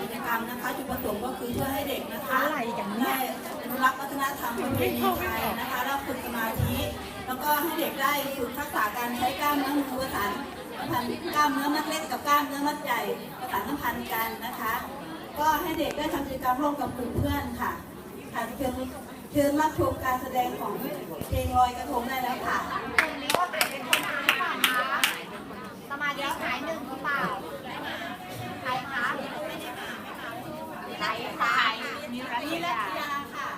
กิจกรรมนะคะจุดประสงค์ก็คือเพื่อให้เด็กนะคะอะไรกันเนี่ยได้อนุรักษ์วัฒนธรรมประเพณีไทยนะคะแล้วฝึกสมาธิ แล้วก็ให้เด็กได้ฝึกทักษะการใช้กล้ามเนื้อมือประสานสัมพันธ์กล้ามเนื้อมัดเล็กกับกล้ามเนื้อมัดใหญ่ประสานสัมพันธ์กันนะคะ ก็ให้เด็กได้ทำกิจกรรมร่วมกับกลุ่มเพื่อนค่ะค่ะเชิญเชิญรับชมการแสดงของเพลงลอยกระทงได้แล้ว นัทไทยนิรัตยาค่ะ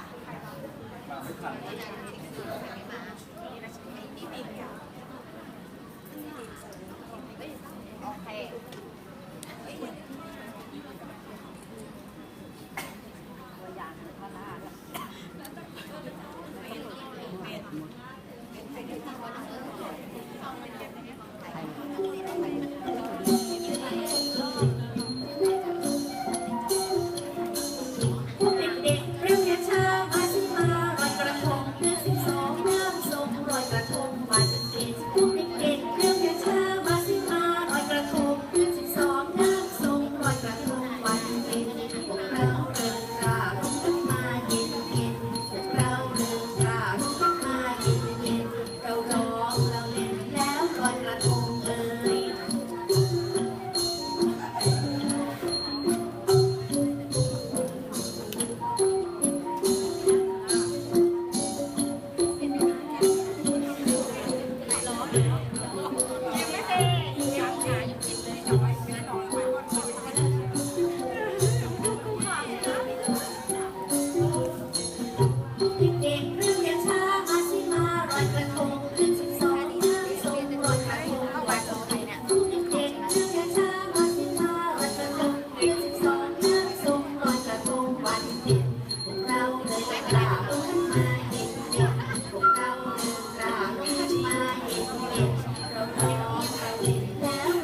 เราไม่ร้องเราเห็นล้ว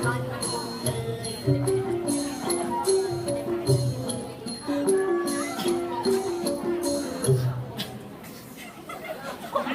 เลย